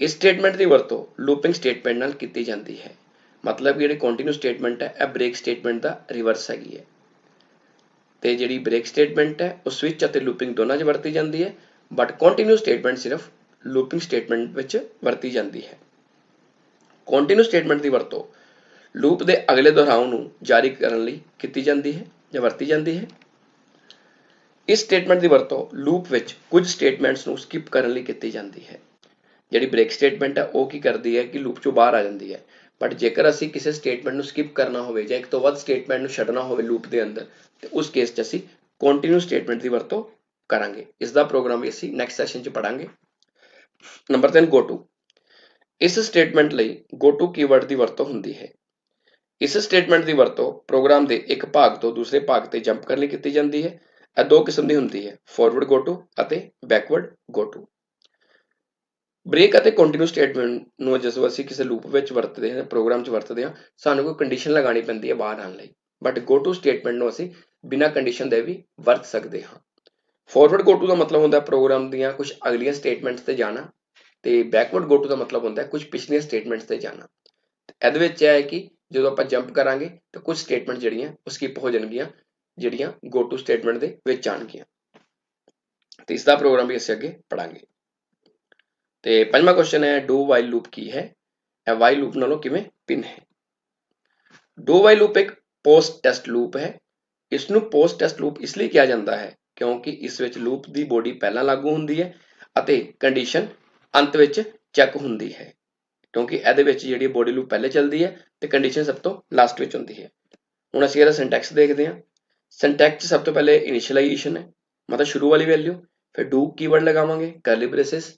ਇਸ ਸਟੇਟਮੈਂਟ ਦੀ ਵਰਤੋਂ ਲੂਪਿੰਗ ਸਟੇਟਮੈਂਟ ਨਾਲ ਕੀਤੀ ਜਾਂਦੀ ਹੈ। ਮਤਲਬ ਜਿਹੜੀ ਕੰਟੀਨਿਊ ਸਟੇਟਮੈਂਟ ਹੈ, ਇਹ ਬ੍ਰੇਕ ਸਟੇਟਮੈਂਟ ਦਾ ਰਿਵਰਸ ਹੈਗੀ ਹੈ। ਤੇ ਜਿਹੜੀ ਬ੍ਰੇਕ ਸਟੇਟਮੈਂਟ ਹੈ, ਉਹ ਸਵਿਚ ਅਤੇ ਲੂਪਿੰਗ ਦੋਨਾਂ 'ਚ ਵਰਤੀ ਜਾਂਦੀ ਹੈ ਬਟ ਕੰਟੀਨਿਊ ਸਟੇਟਮੈਂਟ ਸਿਰਫ ਲੂਪਿੰਗ ਸਟੇਟਮੈਂਟ ਵਿੱਚ ਵਰਤੀ ਜਾਂਦੀ ਹੈ। ਕੰਟੀਨਿਊ ਸਟੇਟਮੈਂਟ ਦੀ ਵਰਤੋਂ ਲੂਪ ਦੇ ਅਗਲੇ ਦੁਹਰਾਉ ਨੂੰ ਜਾਰੀ ਕਰਨ ਲਈ ਕੀਤੀ ਜਾਂਦੀ ਹੈ ਜਾਂ ਵਰਤੀ ਜਾਂਦੀ ਹੈ। ਇਸ ਸਟੇਟਮੈਂਟ ਦੀ ਵਰਤੋਂ ਲੂਪ ਵਿੱਚ ਕੁਝ ਸਟੇਟਮੈਂਟਸ ਨੂੰ ਸਕਿਪ ਕਰਨ ਲਈ ਕੀਤੀ ਜਾਂਦੀ ਹੈ। ਜਿਹੜੀ ਬ੍ਰੇਕ ਸਟੇਟਮੈਂਟ ਹੈ ਉਹ ਕੀ ਕਰਦੀ ਹੈ ਕਿ ਲੂਪ ਚੋਂ ਬਾਹਰ ਆ ਜਾਂਦੀ ਹੈ। ਬਟ ਜੇਕਰ ਅਸੀਂ ਕਿਸੇ ਸਟੇਟਮੈਂਟ ਨੂੰ ਸਕਿਪ ਕਰਨਾ ਹੋਵੇ ਜਾਂ ਇੱਕ ਤੋਂ ਵੱਧ ਸਟੇਟਮੈਂਟ ਨੂੰ ਛੱਡਣਾ ਹੋਵੇ ਲੂਪ ਦੇ ਅੰਦਰ, ਤੇ ਉਸ ਕੇਸ 'ਚ ਅਸੀਂ ਕੰਟੀਨਿਊ ਸਟੇਟਮੈਂਟ ਦੀ ਵਰਤੋਂ ਕਰਾਂਗੇ। ਇਸ ਦਾ ਪ੍ਰੋਗਰਾਮ ਵੀ ਅਸੀਂ ਨੈਕਸਟ ਸੈਸ਼ਨ 'ਚ ਪੜਾਂਗੇ ਨੰਬਰ 3 ਗੋ ਟੂ ਇਸ ਸਟੇਟਮੈਂਟ ਲਈ ਗੋ ਟੂ ਕੀਵਰਡ ਦੀ ਵਰਤੋਂ ਹੁੰਦੀ ਹੈ। ਇਸ ਸਟੇਟਮੈਂਟ ਦੀ ਵਰਤੋਂ ਪ੍ਰੋਗਰਾਮ ਦੇ ਇੱਕ ਭਾਗ ਤੋਂ ਦੂਸਰੇ ਭਾਗ ਤੇ ਜੰਪ ਕਰਨ ਲਈ ਕੀਤੀ ਜਾਂਦੀ ਹੈ। ਇਹ ਦੋ ਕਿਸਮ ਦੀ ਹੁੰਦੀ ਹੈ। ਫਾਰਵਰਡ ਗੋ ਟੂ ਅਤੇ ਬੈਕਵਰਡ ਗੋ ਟੂ ਬ੍ਰੇਕ ਅਤੇ ਕੰਟੀਨਿਊ ਸਟੇਟਮੈਂਟ ਨੂੰ ਜਦੋਂ ਅਸੀਂ ਕਿਸੇ ਲੂਪ ਵਿੱਚ ਵਰਤਦੇ ਹਾਂ ਪ੍ਰੋਗਰਾਮ 'ਚ ਵਰਤਦੇ ਹਾਂ, ਸਾਨੂੰ ਕੋਈ ਕੰਡੀਸ਼ਨ ਲਗਾਉਣੀ ਪੈਂਦੀ ਹੈ ਬਾਹਰ ਆਉਣ ਲਈ। ਬਟ ਗੋ ਟੂ ਸਟੇਟਮੈਂਟ ਨੂੰ ਅਸੀਂ ਬਿਨਾਂ ਕੰਡੀਸ਼ਨ ਦੇ ਵੀ ਵਰਤ ਸਕਦੇ ਹਾਂ। ਫਾਰਵਰਡ ਗੋ ਟੂ ਦਾ ਮਤਲਬ ਹੁੰਦਾ ਪ੍ਰੋਗਰਾਮ ਦੀਆਂ ਕੁਝ ਅਗਲੀਆਂ ਸਟੇਟਮੈਂਟਸ ਤੇ ਜਾਣਾ ਤੇ ਬੈਕਵਰਡ ਗੋ ਟੂ ਦਾ ਮਤਲਬ ਹੁੰਦਾ ਹੈ ਕੁਝ ਪਿਛਲੀਆਂ ਸਟੇਟਮੈਂਟਸ ਤੇ ਜਾਣਾ। ਇਹਦੇ ਵਿੱਚ ਇਹ ਹੈ ਕਿ ਜਦੋਂ ਆਪਾਂ ਜੰਪ ਕਰਾਂਗੇ ਤਾਂ ਕੁਝ ਸਟੇਟਮੈਂਟ ਜਿਹੜੀਆਂ ਉਹ ਸਕਿਪ ਹੋ ਜਾਣਗੀਆਂ, ਜਿਹੜੀਆਂ ਗੋ ਟੂ ਸਟੇਟਮੈਂਟ ਦੇ ਵਿੱਚ ਆਣਗੀਆਂ ਤੇ ਇਸ ਦਾ ਪ੍ਰੋਗਰਾਮ ਵੀ ਅਸੀਂ ਅੱਗੇ ਪੜਾਂਗੇ ਤੇ ਪੰਜਵਾਂ ਕੁਐਸਚਨ ਹੈ ਡੂ ਵਾਈਲ ਲੂਪ ਕੀ ਹੈ? ਇਹ ਵਾਈਲ ਲੂਪ ਨਾਲੋਂ ਕਿਵੇਂ ਪਿੰਨ ਹੈ? ਡੂ ਵਾਈਲ ਲੂਪ ਇੱਕ ਪੋਸਟ ਟੈਸਟ ਲੂਪ ਹੈ। ਇਸ ਨੂੰ ਪੋਸਟ ਟੈਸਟ ਲੂਪ ਇਸ ਲਈ ਕਿਹਾ ਜਾਂਦਾ ਹੈ ਕਿਉਂਕਿ ਇਸ ਵਿੱਚ ਲੂਪ ਦੀ ਬੋਡੀ ਪਹਿਲਾਂ ਲਾਗੂ ਹੁੰਦੀ ਹੈ ਅਤੇ ਕੰਡੀਸ਼ਨ ਅੰਤ ਵਿੱਚ ਚੈੱਕ ਹੁੰਦੀ ਹੈ। ਕਿਉਂਕਿ ਇਹਦੇ ਵਿੱਚ ਜਿਹੜੀ ਬੋਡੀ ਲੂਪ ਪਹਿਲੇ ਚੱਲਦੀ ਹੈ ਤੇ ਕੰਡੀਸ਼ਨ ਸਭ ਤੋਂ ਲਾਸਟ ਵਿੱਚ ਹੁੰਦੀ ਹੈ। ਹੁਣ ਅਸੀਂ ਇਹਦਾ ਸਿੰਟੈਕਸ ਦੇਖਦੇ ਹਾਂ। ਸਿੰਟੈਕਸ ਸਭ ਤੋਂ ਪਹਿਲੇ ਇਨੀਸ਼ੀਅਲਾਈਜੇਸ਼ਨ ਹੈ। ਮਤਲਬ ਸ਼ੁਰੂ ਵਾਲੀ ਵੈਲਿਊ ਫਿਰ ਡੂ ਕੀਵਰਡ ਲਗਾਵਾਂਗੇ curly braces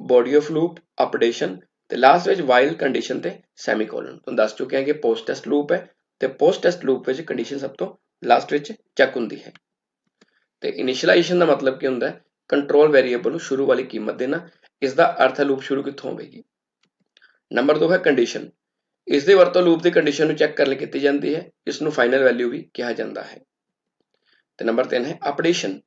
body of loop updation ਤੇ ਲਾਸਟ ਵਿੱਚ ਵਾਈਲ ਕੰਡੀਸ਼ਨ ਤੇ ਸੈਮੀਕੋਲਨ ਤੁਹਾਨੂੰ ਦੱਸ ਚੁੱਕੇ ਹਾਂ ਕਿ ਪੋਸਟ ਟੈਸਟ ਲੂਪ ਹੈ, ਤੇ ਪੋਸਟ ਟੈਸਟ ਲੂਪ ਵਿੱਚ ਕੰਡੀਸ਼ਨ ਸਭ ਤੋਂ ਲਾਸਟ ਵਿੱਚ ਚੈੱਕ ਹੁੰਦੀ ਹੈ। ਤੇ ਇਨੀਸ਼ੀਅਲਾਈਜੇਸ਼ਨ ਦਾ ਮਤਲਬ ਕੀ ਹੁੰਦਾ ਹੈ? ਕੰਟਰੋਲ ਵੇਰੀਏਬਲ ਨੂੰ ਸ਼ੁਰੂ ਵਾਲੀ ਕੀਮਤ ਦੇਣਾ। ਇਸ ਦਾ ਅਰਥ ਹੈ ਲੂਪ ਸ਼ੁਰੂ ਕਿੱਥੋਂ ਹੋਵੇਗੀ? ਨੰਬਰ 2 ਹੈ ਕੰਡੀਸ਼ਨ ਇਸ ਦੀ ਵਰਤੋਂ ਲੂਪ ਦੀ ਕੰਡੀਸ਼ਨ ਨੂੰ ਚੈੱਕ ਕਰਨ ਲਈ ਕੀਤੀ ਜਾਂਦੀ ਹੈ। ਇਸ ਨੂੰ ਫਾਈਨਲ ਵੈਲਿਊ ਵੀ ਕਿਹਾ ਜਾਂਦਾ ਹੈ। ਤੇ ਨੰਬਰ 3 ਹੈ ਅਪਡੇਸ਼ਨ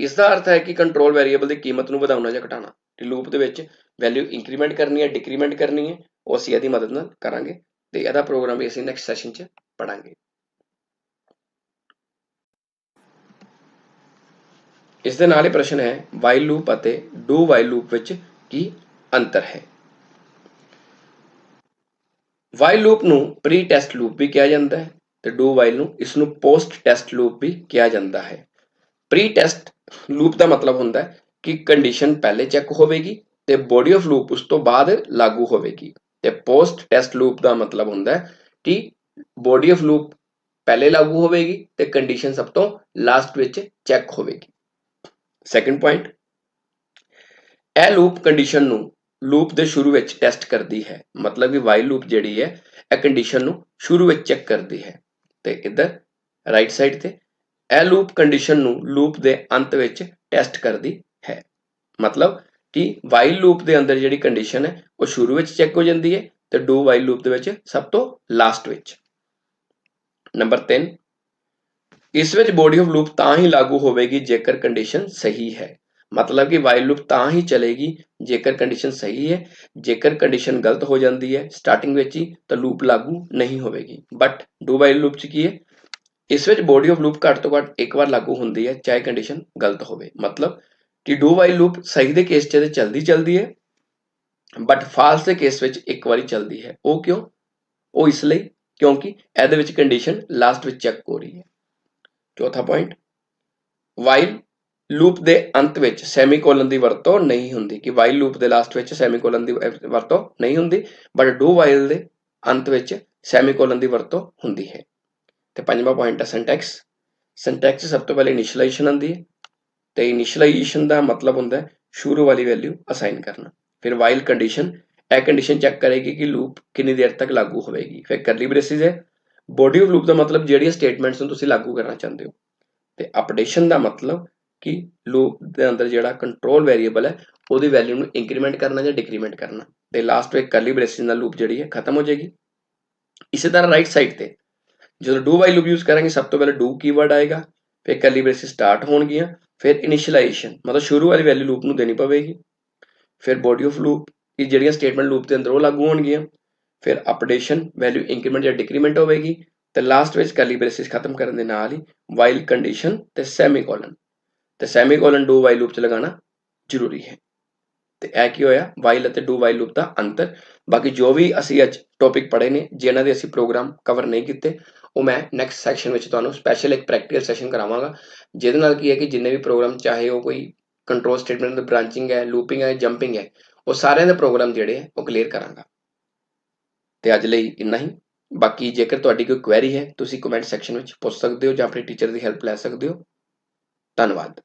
ਇਸ ਦਾ ਅਰਥ ਹੈ ਕਿ ਕੰਟਰੋਲ ਵੈਰੀਏਬਲ ਦੀ ਕੀਮਤ ਨੂੰ ਵਧਾਉਣਾ ਜਾਂ ਘਟਾਉਣਾ। ਤੇ ਲੂਪ ਦੇ ਵਿੱਚ ਵੈਲਿਊ ਇੰਕਰੀਮੈਂਟ ਕਰਨੀ ਹੈ ਡਿਕਰੀਮੈਂਟ ਕਰਨੀ ਹੈ, ਉਹ ਅਸੀਂ ਇਹਦੀ ਮਦਦ ਨਾਲ ਕਰਾਂਗੇ ਤੇ ਇਹਦਾ ਪ੍ਰੋਗਰਾਮ ਵੀ ਅਸੀਂ ਨੈਕਸਟ ਸੈਸ਼ਨ 'ਚ ਪੜਾਂਗੇ ਇਸ ਦੇ ਨਾਲ ਹੀ ਪ੍ਰਸ਼ਨ ਹੈ ਵਾਈਲ ਲੂਪ ਅਤੇ ਡੂ ਵਾਈਲ ਲੂਪ ਵਿੱਚ ਕੀ ਅੰਤਰ ਹੈ? ਵਾਈਲ ਲੂਪ ਨੂੰ ਪ੍ਰੀ ਟੈਸਟ ਲੂਪ ਵੀ ਕਿਹਾ ਜਾਂਦਾ ਹੈ ਤੇ ਡੂ ਵਾਈਲ ਨੂੰ ਇਸ ਨੂੰ ਪੋਸਟ ਟੈਸਟ ਲੂਪ ਵੀ ਕਿਹਾ ਜਾਂਦਾ ਹੈ। ਪ੍ਰੀ ਟੈਸਟ ਲੂਪ ਦਾ ਮਤਲਬ ਹੁੰਦਾ ਹੈ ਕਿ ਕੰਡੀਸ਼ਨ ਪਹਿਲੇ ਚੈੱਕ ਹੋਵੇਗੀ ਤੇ ਬੋਡੀ ਆਫ ਲੂਪ ਉਸ ਤੋਂ ਬਾਅਦ ਲਾਗੂ ਹੋਵੇਗੀ। ਤੇ ਪੋਸਟ ਟੈਸਟ ਲੂਪ ਦਾ ਮਤਲਬ ਹੁੰਦਾ ਹੈ ਕਿ ਬੋਡੀ ਆਫ ਲੂਪ ਪਹਿਲੇ ਲਾਗੂ ਹੋਵੇਗੀ ਤੇ ਕੰਡੀਸ਼ਨ ਸਭ ਤੋਂ ਲਾਸਟ ਵਿੱਚ ਚੈੱਕ ਹੋਵੇਗੀ। ਸੈਕੰਡ ਪੁਆਇੰਟ ਇਹ ਲੂਪ ਕੰਡੀਸ਼ਨ ਨੂੰ ਲੂਪ ਦੇ ਸ਼ੁਰੂ ਵਿੱਚ ਟੈਸਟ ਕਰਦੀ ਹੈ। ਮਤਲਬ ਕਿ ਵਾਈਲ ਲੂਪ ਜਿਹੜੀ ਹੈ, ਇਹ ਕੰਡੀਸ਼ਨ ਨੂੰ ਸ਼ੁਰੂ ਵਿੱਚ ਚੈੱਕ ਕਰਦੀ ਹੈ। ਤੇ ਇੱਧਰ ਰਾਈਟ ਸਾਈਡ ਤੇ ਇਹ ਲੂਪ ਕੰਡੀਸ਼ਨ ਨੂੰ ਲੂਪ ਦੇ ਅੰਤ ਵਿੱਚ ਟੈਸਟ ਕਰਦੀ ਹੈ। ਮਤਲਬ ਕਿ ਵਾਈਲ ਲੂਪ ਦੇ ਅੰਦਰ ਜਿਹੜੀ ਕੰਡੀਸ਼ਨ ਹੈ, ਉਹ ਸ਼ੁਰੂ ਵਿੱਚ ਚੈੱਕ ਹੋ ਜਾਂਦੀ ਹੈ ਤੇ ਡੂ ਵਾਈਲ ਲੂਪ ਦੇ ਵਿੱਚ ਸਭ ਤੋਂ ਲਾਸਟ ਵਿੱਚ। ਨੰਬਰ 3 ਇਸ ਵਿੱਚ ਬੋਡੀ ਆਫ ਲੂਪ ਤਾਂ ਹੀ ਲਾਗੂ ਹੋਵੇਗੀ ਜੇਕਰ ਕੰਡੀਸ਼ਨ ਸਹੀ ਹੈ। ਮਤਲਬ ਕਿ ਵਾਈਲ ਲੂਪ ਤਾਂ ਹੀ ਚਲੇਗੀ ਜੇਕਰ ਕੰਡੀਸ਼ਨ ਸਹੀ ਹੈ। ਜੇਕਰ ਕੰਡੀਸ਼ਨ ਗਲਤ ਹੋ ਜਾਂਦੀ ਹੈ ਸਟਾਰਟਿੰਗ ਵਿੱਚ ਹੀ ਤਾਂ ਲੂਪ ਲਾਗੂ ਨਹੀਂ ਹੋਵੇਗੀ। ਬਟ ਡੂ ਵਾਈਲ ਲੂਪ ਚ ਕੀ ਹੈ? ਇਸ ਵਿੱਚ ਬੋਡੀ ਆਫ ਲੂਪ ਘੱਟ ਤੋਂ ਘੱਟ ਇੱਕ ਵਾਰ ਲਾਗੂ ਹੁੰਦੀ ਹੈ, ਚਾਹੇ ਕੰਡੀਸ਼ਨ ਗਲਤ ਹੋਵੇ। ਮਤਲਬ ਕਿ ਡੂ ਵਾਈਲ ਲੂਪ ਸਹੀ ਦੇ ਕੇਸ 'ਚ ਤੇ ਚਲਦੀ ਚਲਦੀ ਹੈ ਬਟ ਫਾਲਸ ਦੇ ਕੇਸ ਵਿੱਚ ਇੱਕ ਵਾਰੀ ਚਲਦੀ ਹੈ। ਉਹ ਕਿਉਂ? ਉਹ ਇਸ ਲਈ ਕਿਉਂਕਿ ਇਹਦੇ ਵਿੱਚ ਕੰਡੀਸ਼ਨ ਲਾਸਟ ਵਿੱਚ ਚੈੱਕ ਹੋ ਰਹੀ ਹੈ। ਚੌਥਾ ਪੁਆਇੰਟ ਵਾਈਲ ਲੂਪ ਦੇ ਅੰਤ ਵਿੱਚ ਸੈਮੀਕੋਲਨ ਦੀ ਵਰਤੋਂ ਨਹੀਂ ਹੁੰਦੀ। ਕਿ ਵਾਈਲ ਲੂਪ ਦੇ ਲਾਸਟ ਵਿੱਚ ਸੈਮੀਕੋਲਨ ਦੀ ਵਰਤੋਂ ਨਹੀਂ ਹੁੰਦੀ ਬਟ ਡੂ ਵਾਈਲ ਦੇ ਅੰਤ ਵਿੱਚ ਸੈਮੀਕੋਲਨ ਦੀ ਵਰਤੋਂ ਹੁੰਦੀ ਹੈ। ਤੇ ਪੰਜਵਾਂ ਪੁਆਇੰਟ ਹੈ ਸਿੰਟੈਕਸ ਸਿੰਟੈਕਸ ਸਭ ਤੋਂ ਪਹਿਲੇ ਇਨੀਸ਼ੀਅਲਾਈਜੇਸ਼ਨ ਆਉਂਦੀ ਹੈ ਤੇ ਇਨੀਸ਼ੀਅਲਾਈਜੇਸ਼ਨ ਦਾ ਮਤਲਬ ਹੁੰਦਾ ਹੈ ਸ਼ੁਰੂ ਵਾਲੀ ਵੈਲਿਊ ਅਸਾਈਨ ਕਰਨਾ। ਫਿਰ ਵਾਈਲ ਕੰਡੀਸ਼ਨ ਇਹ ਕੰਡੀਸ਼ਨ ਚੈੱਕ ਕਰੇਗੀ ਕਿ ਲੂਪ ਕਿੰਨੀ ਦੇਰ ਤੱਕ ਲਾਗੂ ਹੋਵੇਗੀ। ਫਿਰ ਕਰਲੀ ਬ੍ਰੇਸਿਸ ਹੈ। ਬੋਡੀ ਆਫ ਲੂਪ ਦਾ ਮਤਲਬ ਜਿਹੜੀਆਂ ਸਟੇਟਮੈਂਟਸ ਨੂੰ ਤੁਸੀਂ ਲਾਗੂ ਕਰਨਾ ਚਾਹੁੰਦੇ ਹੋ। ਤੇ ਅਪਡੇਸ਼ਨ ਦਾ ਮਤਲਬ ਕਿ ਲੂਪ ਦੇ ਅੰਦਰ ਜਿਹੜਾ ਕੰਟਰੋਲ ਵੇਰੀਏਬਲ ਹੈ, ਉਹਦੀ ਵੈਲਿਊ ਨੂੰ ਇੰਕਰੀਮੈਂਟ ਕਰਨਾ ਜਾਂ ਡਿਕਰੀਮੈਂਟ ਕਰਨਾ। ਤੇ ਲਾਸਟ ਵਿੱਚ ਕਰਲੀ ਬ੍ਰੇਸਿਸ ਨਾਲ ਲੂਪ ਜਿਹੜੀ ਹੈ, ਖਤਮ ਹੋ ਜਾਏਗੀ। ਇਸੇ ਤਰ੍ਹਾਂ ਰਾਈਟ ਸਾਈਡ ਤੇ ਜਦੋਂ ਡੂ ਵਾਈਲ ਲੂਪ ਯੂਜ਼ ਕਰਾਂਗੇ, ਸਭ ਤੋਂ ਪਹਿਲਾਂ ਡੂ ਕੀਵਰਡ ਆਏਗਾ, ਫਿਰ ਕਰਲੀ ਬ੍ਰੇਸਿਸ ਸਟਾਰਟ ਹੋਣਗੀਆਂ, ਫਿਰ ਇਨੀਸ਼ੀਅਲਾਈਜੇਸ਼ਨ ਮਤਲਬ ਸ਼ੁਰੂ ਵਾਲੀ ਵੈਲਿਊ ਲੂਪ ਨੂੰ ਦੇਣੀ ਪਵੇਗੀ, ਫਿਰ ਬੋਡੀ ਆਫ ਲੂਪ ਇਹ ਜਿਹੜੀਆਂ ਸਟੇਟਮੈਂਟ ਲੂਪ ਦੇ ਅੰਦਰ ਉਹ ਲਾਗੂ ਹੋਣਗੀਆਂ, ਫਿਰ ਅਪਡੇਸ਼ਨ ਵੈਲਿਊ ਇੰਕਰੀਮੈਂਟ ਜਾਂ ਡਿਕਰੀਮੈਂਟ ਹੋਵੇਗੀ, ਤੇ ਲਾਸਟ ਵਿੱਚ ਕਰਲੀ ਬ੍ਰੇਸਿਸ ਖਤਮ ਕਰਨ ਦੇ ਨਾਲ ਹੀ ਵਾਈਲ ਕੰਡੀਸ਼ਨ ਤੇ ਸੈਮੀਕੋਲਨ ਤੇ ਸੈਮੀਕੋਲਨ ਡੂ ਵਾਈਲ ਲੂਪ ਚ ਲਗਾਉਣਾ ਜ਼ਰੂਰੀ ਹੈ। ਤੇ ਇਹ ਕੀ ਹੋਇਆ? ਵਾਈਲ ਅਤੇ ਡੂ ਵਾਈਲ ਲੂਪ ਦਾ ਅੰਤਰ, ਬਾਕੀ ਜੋ ਵੀ ਅਸੀਂ ਅੱਜ ਟੌਪਿਕ ਪੜ੍ਹੇ ਨੇ, ਜਿਨ੍ਹਾਂ ਦੇ ਅਸੀਂ ਪ੍ਰੋਗਰਾਮ ਕਵਰ ਨਹੀਂ ਕੀਤੇ ਉਹ ਮੈਂ ਨੈਕਸਟ ਸੈਕਸ਼ਨ ਵਿੱਚ ਤੁਹਾਨੂੰ ਸਪੈਸ਼ਲ ਇੱਕ ਪ੍ਰੈਕਟੀਕਲ ਸੈਸ਼ਨ ਕਰਾਵਾਂਗਾ, ਜਿਹਦੇ ਨਾਲ ਕੀ ਹੈ ਕਿ ਜਿੰਨੇ ਵੀ ਪ੍ਰੋਗਰਾਮ ਚਾਹੇ ਉਹ ਕੋਈ ਕੰਟਰੋਲ ਸਟੇਟਮੈਂਟ ਦੀ ਬ੍ਰਾਂਚਿੰਗ ਹੈ ਲੂਪਿੰਗ ਹੈ ਜੰਪਿੰਗ ਹੈ, ਉਹ ਸਾਰਿਆਂ ਦੇ ਪ੍ਰੋਗਰਾਮ ਜਿਹੜੇ ਹੈ, ਉਹ ਕਲੀਅਰ ਕਰਾਂਗਾ। ਤੇ ਅੱਜ ਲਈ ਇੰਨਾ ਹੀ। ਬਾਕੀ ਜੇਕਰ ਤੁਹਾਡੀ ਕੋਈ ਕੁਐਰੀ ਹੈ, ਤੁਸੀਂ ਕਮੈਂਟ ਸੈਕਸ਼ਨ ਵਿੱਚ ਪੁੱਛ ਸਕਦੇ ਹੋ ਜਾਂ ਆਪਣੇ ਟੀਚਰ ਦੀ ਹੈਲਪ ਲੈ ਸਕਦੇ ਹੋ। ਧੰਨਵਾਦ।